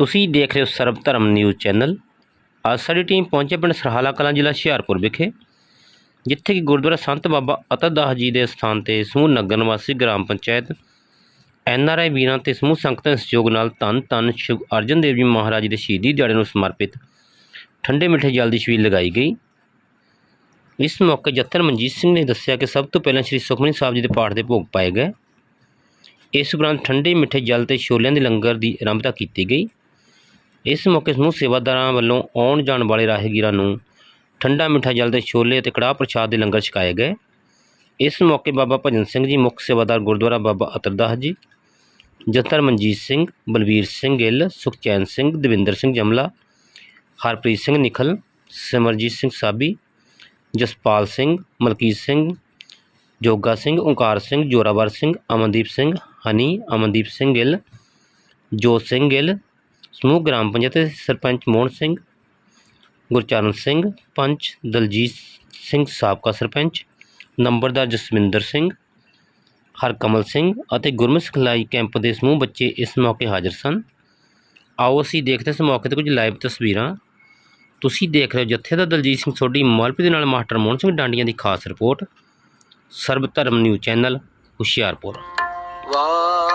ਤੁਸੀਂ ਦੇਖ ਰਹੇ ਹੋ ਸਰਬ ਧਰਮ ਨਿਊਜ਼ ਚੈਨਲ। ਅੱਜ ਸਾਡੀ ਟੀਮ ਪਹੁੰਚੇ ਪਿੰਡ ਸਰਹਾਲਾ ਕਲਾਂ ਜ਼ਿਲ੍ਹਾ ਹੁਸ਼ਿਆਰਪੁਰ ਵਿਖੇ, ਜਿੱਥੇ ਕਿ ਗੁਰਦੁਆਰਾ ਸੰਤ ਬਾਬਾ ਅਤਰਦਾਸ ਜੀ ਦੇ ਸਥਾਨ ਤੇ ਸਮੂਹ ਨਗਰ ਨਿਵਾਸੀ ਗ੍ਰਾਮ ਪੰਚਾਇਤ ਐਨ ਆਰ ਆਈ ਵੀਰਾਂ ਤੇ ਸਮੂਹ ਸੰਗਤਾਂ ਦੇ ਸਹਿਯੋਗ ਨਾਲ ਧੰਨ ਧੰਨ ਸ਼ਿਵ ਅਰਜਨ ਦੇਵ ਜੀ ਮਹਾਰਾਜ ਦੇ ਸ਼ਹੀਦੀ ਦਿਹਾੜੇ ਨੂੰ ਸਮਰਪਿਤ ਠੰਡੇ ਮਿੱਠੇ ਜਲ ਦੀ ਛਬੀਲ ਲਗਾਈ ਗਈ। ਇਸ ਮੌਕੇ ਜੱਥਰ ਮਨਜੀਤ ਸਿੰਘ ਨੇ ਦੱਸਿਆ ਕਿ ਸਭ ਤੋਂ ਪਹਿਲਾਂ ਸ੍ਰੀ ਸੁਖਮਨੀ ਸਾਹਿਬ ਜੀ ਦੇ ਪਾਠ ਦੇ ਭੋਗ ਪਾਏ ਗਏ। ਇਸ ਉਪਰੰਤ ਠੰਡੇ ਮਿੱਠੇ ਜਲ ਤੇ ਛੋਲਿਆਂ ਦੇ ਲੰਗਰ ਦੀ ਆਰੰਭਤਾ ਕੀਤੀ ਗਈ। ਇਸ ਮੌਕੇ ਸਮੂਹ ਸੇਵਾਦਾਰਾਂ ਵੱਲੋਂ ਆਉਣ ਜਾਣ ਵਾਲੇ ਰਾਹਗੀਰਾਂ ਨੂੰ ਠੰਡਾ ਮਿੱਠਾ ਜਲ ਦੇ ਛੋਲੇ ਅਤੇ ਕੜਾਹ ਪ੍ਰਸ਼ਾਦ ਦੇ ਲੰਗਰ ਛਕਾਏ ਗਏ। ਇਸ ਮੌਕੇ ਬਾਬਾ ਭਜਨ ਸਿੰਘ ਜੀ, ਮੁੱਖ ਸੇਵਾਦਾਰ ਗੁਰਦੁਆਰਾ ਬਾਬਾ ਅਤਰਦਾਸ ਜੀ ਜਥਰ ਮਨਜੀਤ ਸਿੰਘ ਬਲਵੀਰ ਸਿੰਘ ਗਿੱਲ, ਸੁਖਚੈਨ ਸਿੰਘ, ਦਵਿੰਦਰ ਸਿੰਘ ਜਮਲਾ, ਹਰਪ੍ਰੀਤ ਸਿੰਘ ਨਿਖਲ, ਸਿਮਰਜੀਤ ਸਿੰਘ ਸਾਬੀ, ਜਸਪਾਲ ਸਿੰਘ, ਮਲਕੀਤ ਸਿੰਘ, ਜੋਗਾ ਸਿੰਘ, ਓਂਕਾਰ ਸਿੰਘ, ਜੋਰਾਵਰ ਸਿੰਘ, ਅਮਨਦੀਪ ਸਿੰਘ, ਹਨੀ, ਅਮਨਦੀਪ ਸਿੰਘ ਗਿੱਲ, ਜੋਤ ਸਿੰਘ ਗਿੱਲ ਸਮੂਹ ਗ੍ਰਾਮ ਪੰਚਾਇਤ ਦੇ ਸਰਪੰਚ ਮੋਹਨ ਸਿੰਘ, ਗੁਰਚਰਨ ਸਿੰਘ ਪੰਚ, ਦਲਜੀਤ ਸਿੰਘ ਸਾਬਕਾ ਸਰਪੰਚ, ਨੰਬਰਦਾਰ ਜਸਵਿੰਦਰ ਸਿੰਘ, ਹਰਕਮਲ ਸਿੰਘ ਅਤੇ ਗੁਰਮਤਿ ਸਿਖਲਾਈ ਕੈਂਪ ਦੇ ਸਮੂਹ ਬੱਚੇ ਇਸ ਮੌਕੇ ਹਾਜ਼ਰ ਸਨ। ਆਓ ਅਸੀਂ ਦੇਖਦੇ ਇਸ ਮੌਕੇ ਤੇ ਕੁਝ ਲਾਈਵ ਤਸਵੀਰਾਂ। ਤੁਸੀਂ ਦੇਖ ਰਹੇ ਹੋ ਜੱਥੇ ਦਾ ਦਲਜੀਤ ਸਿੰਘ ਸੋਢੀ ਮਾਲਪੀ ਦੇ ਨਾਲ ਮਾਸਟਰ ਮੋਹਨ ਸਿੰਘ ਡਾਂਡੀਆਂ ਦੀ ਖਾਸ report. Sarab Dharam news channel, Hoshiarpur. Waheguru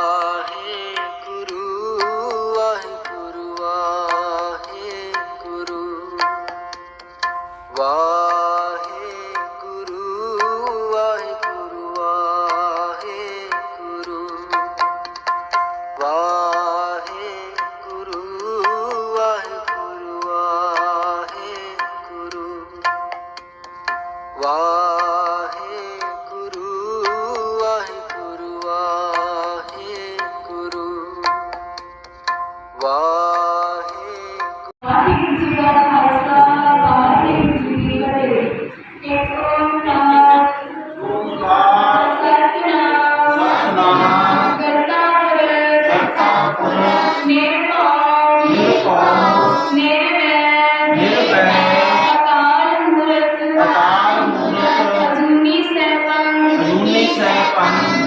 Shapam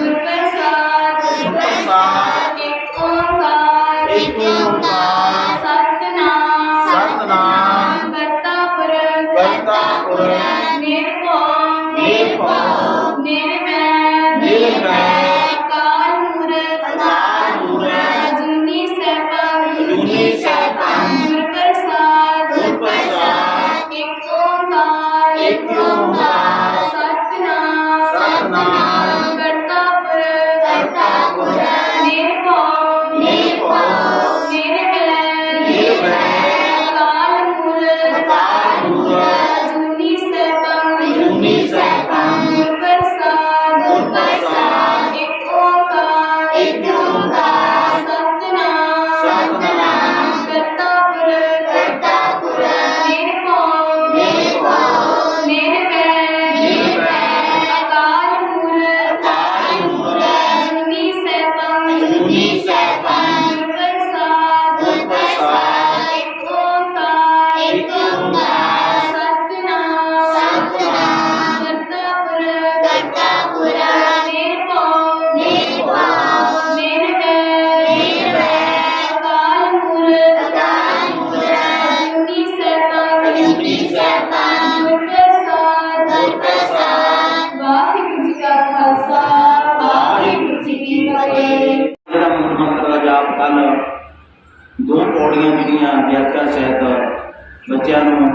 ਬੱਚਿਆਂ ਨੂੰ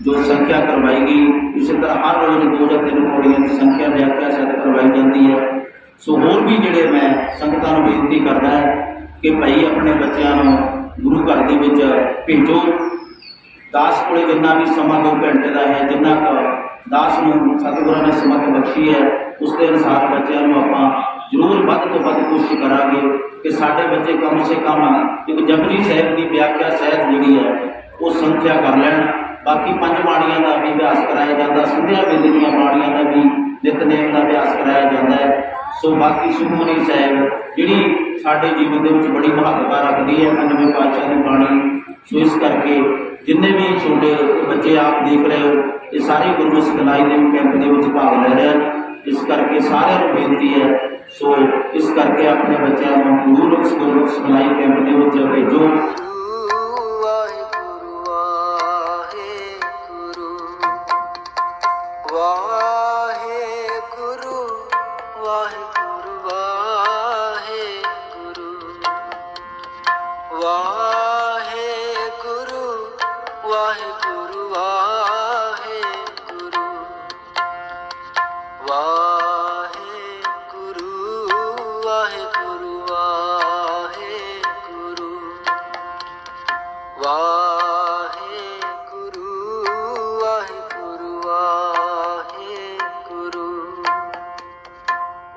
ਜੋ ਸੰਖਿਆ ਕਰਵਾਈ ਗਈ, ਇਸੇ ਤਰ੍ਹਾਂ ਹਰ ਰੋਜ਼ ਦੋ ਜਾਂ ਤਿੰਨ ਪੌੜੀਆਂ ਦੀ ਸੰਖਿਆ ਵਿਆਖਿਆ ਸਹਿਤ ਕਰਵਾਈ ਜਾਂਦੀ ਹੈ। ਸੋ ਹੋਰ ਵੀ ਜਿਹੜੇ ਮੈਂ ਸੰਗਤਾਂ ਨੂੰ ਬੇਨਤੀ ਕਰਦਾ ਹੈ ਕਿ ਭਾਈ ਆਪਣੇ ਬੱਚਿਆਂ ਨੂੰ ਗੁਰੂ ਘਰ ਦੇ ਵਿੱਚ ਭੇਜੋ। ਦਾਸ ਕੋਲੇ ਜਿੰਨਾ ਵੀ ਸਮਾਂ ਦੋ ਘੰਟੇ ਦਾ ਹੈ, ਜਿੰਨਾ ਕੁ ਦਾਸ ਨੂੰ ਸਤਿਗੁਰਾਂ ਨੇ ਸਮਤ ਬਖਸ਼ੀ ਹੈ, ਉਸ ਦੇ ਅਨੁਸਾਰ ਬੱਚਿਆਂ ਨੂੰ ਆਪਾਂ ਜ਼ਰੂਰ ਵੱਧ ਤੋਂ ਵੱਧ ਕੋਸ਼ਿਸ਼ ਕਰਾਂਗੇ ਕਿ ਸਾਡੇ ਬੱਚੇ ਕਮ ਸੇ ਕਮ ਇੱਕ ਜਪਜੀ ਸਾਹਿਬ ਦੀ ਵਿਆਖਿਆ ਸਹਿਤ ਜਿਹੜੀ ਹੈ ਉਹ ਸੰਖਿਆ ਕਰ ਲੈਣ। ਬਾਕੀ ਪੰਜ ਬਾਣੀਆਂ ਦਾ ਵੀ ਅਭਿਆਸ ਕਰਾਇਆ ਜਾਂਦਾ। ਸੰਧਿਆ ਵੇਲੇ ਦੀਆਂ ਬਾਣੀਆਂ ਦਾ ਵੀ ਨਿਤਨੇਮ ਦਾ ਅਭਿਆਸ ਕਰਾਇਆ ਜਾਂਦਾ ਹੈ। ਸੋ ਬਾਕੀ ਸੁਖਮਨੀ ਸਾਹਿਬ, ਜਿਹੜੀ ਸਾਡੇ ਜੀਵਨ ਦੇ ਵਿੱਚ ਬੜੀ ਮਹੱਤਤਾ ਰੱਖਦੀ ਹੈ, ਪੰਜਵੇਂ ਪਾਤਸ਼ਾਹ ਦੀ ਬਾਣੀ। ਸੋ ਇਸ ਕਰਕੇ ਜਿੰਨੇ ਵੀ ਛੋਟੇ ਬੱਚੇ ਆਪ ਦੇਖ ਰਹੇ ਹੋ, ਇਹ ਸਾਰੇ ਗੁਰਮੁਖ ਸਿਖਲਾਈ ਦੇ ਕੈਂਪ ਦੇ ਵਿੱਚ ਭਾਗ ਲੈ ਰਹੇ ਹਨ। ਇਸ ਕਰਕੇ ਸਾਰਿਆਂ ਨੂੰ ਬੇਨਤੀ ਹੈ, ਸੋ ਇਸ ਕਰਕੇ ਆਪਣੇ ਬੱਚਿਆਂ ਨੂੰ ਗੁਰੂ ਰਕਸ ਗੁਰੂ ਰਕਸ ਮਲਾਈ ਕੈਂਪ ਦੇ ਵਿੱਚ ਭੇਜੋ। one.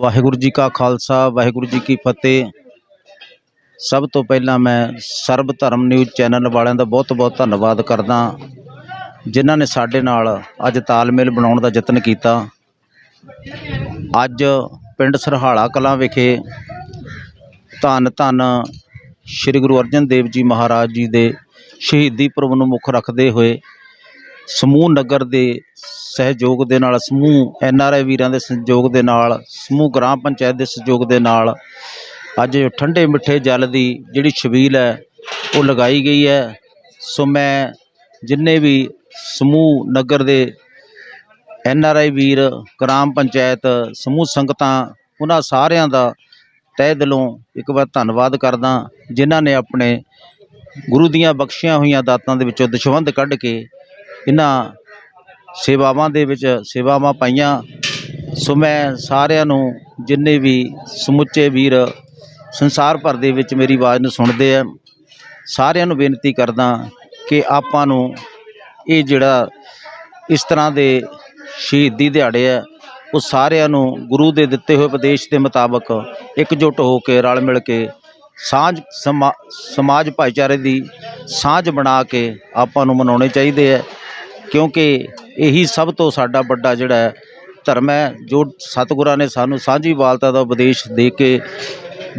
ਵਾਹਿਗੁਰੂ ਜੀ ਕਾ ਖਾਲਸਾ, ਵਾਹਿਗੁਰੂ ਜੀ ਕੀ ਫਤਿਹ। ਸਭ ਤੋਂ ਪਹਿਲਾਂ ਮੈਂ ਸਰਬ ਧਰਮ ਨਿਊਜ਼ ਚੈਨਲ ਵਾਲਿਆਂ ਦਾ ਬਹੁਤ-ਬਹੁਤ ਧੰਨਵਾਦ ਕਰਦਾ। ਜਿਨ੍ਹਾਂ ਨੇ ਸਾਡੇ ਨਾਲ ਅੱਜ ਤਾਲਮੇਲ ਬਣਾਉਣ ਦਾ ਯਤਨ ਕੀਤਾ। ਅੱਜ ਪਿੰਡ ਸਰਹਾਲਾ ਕਲਾਂ ਵਿਖੇ ਧੰਨ ਧੰਨ ਸ੍ਰੀ ਗੁਰੂ ਅਰਜਨ ਦੇਵ ਜੀ ਮਹਾਰਾਜ ਜੀ ਦੇ ਸ਼ਹੀਦੀ ਪੁਰਬ ਨੂੰ ਮੁੱਖ ਰੱਖਦੇ ਹੋਏ ਸਮੂਹ ਨਗਰ ਦੇ ਸਹਿਯੋਗ ਦੇ ਨਾਲ, ਸਮੂਹ ਐਨ ਆਰ ਆਈ ਵੀਰਾਂ ਦੇ ਸਹਿਯੋਗ ਦੇ ਨਾਲ, ਸਮੂਹ ਗ੍ਰਾਮ ਪੰਚਾਇਤ ਦੇ ਸਹਿਯੋਗ ਦੇ ਨਾਲ ਅੱਜ ਠੰਡੇ ਮਿੱਠੇ ਜਲ ਦੀ ਜਿਹੜੀ ਛਬੀਲ ਹੈ, ਉਹ ਲਗਾਈ ਗਈ ਹੈ। ਸੋ ਮੈਂ ਜਿੰਨੇ ਵੀ ਸਮੂਹ ਨਗਰ ਦੇ ਐਨ ਆਰ ਆਈ ਵੀਰ, ਗ੍ਰਾਮ ਪੰਚਾਇਤ, ਸਮੂਹ ਸੰਗਤਾਂ, ਉਹਨਾਂ ਸਾਰਿਆਂ ਦਾ ਤਹਿ ਦਿਲੋਂ ਇੱਕ ਵਾਰ ਧੰਨਵਾਦ ਕਰਦਾ, ਜਿਨ੍ਹਾਂ ਨੇ ਆਪਣੇ ਗੁਰੂ ਦੀਆਂ ਬਖਸ਼ੀਆਂ ਹੋਈਆਂ ਦਾਤਾਂ ਦੇ ਵਿੱਚੋਂ ਦਸ਼ਵੰਧ ਕੱਢ ਕੇ ਇਹਨਾਂ ਸੇਵਾਵਾਂ ਦੇ ਵਿੱਚ ਸੇਵਾਵਾਂ ਪਾਈਆਂ। ਸੋ ਮੈਂ ਸਾਰਿਆਂ ਨੂੰ ਜਿੰਨੇ ਵੀ ਸਮੁੱਚੇ ਵੀਰ ਸੰਸਾਰ ਭਰ ਦੇ ਵਿੱਚ ਮੇਰੀ ਆਵਾਜ਼ ਨੂੰ ਸੁਣਦੇ ਆ, ਸਾਰਿਆਂ ਨੂੰ ਬੇਨਤੀ ਕਰਦਾ ਕਿ ਆਪਾਂ ਨੂੰ ਇਹ ਜਿਹੜਾ ਇਸ ਤਰ੍ਹਾਂ ਦੇ ਸ਼ਹੀਦੀ ਦਿਹਾੜੇ ਆ, ਉਹ ਸਾਰਿਆਂ ਨੂੰ ਗੁਰੂ ਦੇ ਦਿੱਤੇ ਹੋਏ ਉਪਦੇਸ਼ ਦੇ ਮੁਤਾਬਕ ਇਕਜੁੱਟ ਹੋ ਕੇ, ਰਲ ਮਿਲ ਕੇ, ਸਾਂਝ ਸਮਾ- ਸਮਾਜ ਭਾਈਚਾਰੇ ਦੀ ਸਾਂਝ ਬਣਾ ਕੇ ਆਪਾਂ ਨੂੰ ਮਨਾਉਣੇ ਚਾਹੀਦੇ ਆ। ਕਿਉਂਕਿ ਇਹੀ ਸਭ ਤੋਂ ਸਾਡਾ ਵੱਡਾ ਜਿਹੜਾ ਧਰਮ ਹੈ, ਜੋ ਸਤਿਗੁਰਾਂ ਨੇ ਸਾਨੂੰ ਸਾਂਝੀ ਵਾਲਤਾ ਦਾ ਉਪਦੇਸ਼ ਦੇ ਕੇ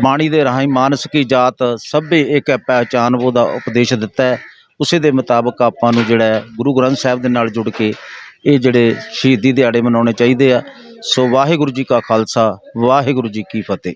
ਬਾਣੀ ਦੇ ਰਾਹੀਂ ਮਾਨਸ ਕੀ ਜਾਤ ਸਭੇ ਇੱਕ ਹੈ, ਪਹਿਚਾਨ ਉਹ ਦਾ ਉਪਦੇਸ਼ ਦਿੱਤਾ ਹੈ। ਉਸੇ ਦੇ ਮੁਤਾਬਕ ਆਪਾਂ ਨੂੰ ਜਿਹੜਾ ਗੁਰੂ ਗ੍ਰੰਥ ਸਾਹਿਬ ਦੇ ਨਾਲ ਜੁੜ ਕੇ ਇਹ ਜਿਹੜੇ ਸ਼ਹੀਦੀ ਦਿਹਾੜੇ ਮਨਾਉਣੇ ਚਾਹੀਦੇ ਆ। ਸੋ ਵਾਹਿਗੁਰੂ ਜੀ ਕਾ ਖਾਲਸਾ, ਵਾਹਿਗੁਰੂ ਜੀ ਕੀ ਫਤਿਹ।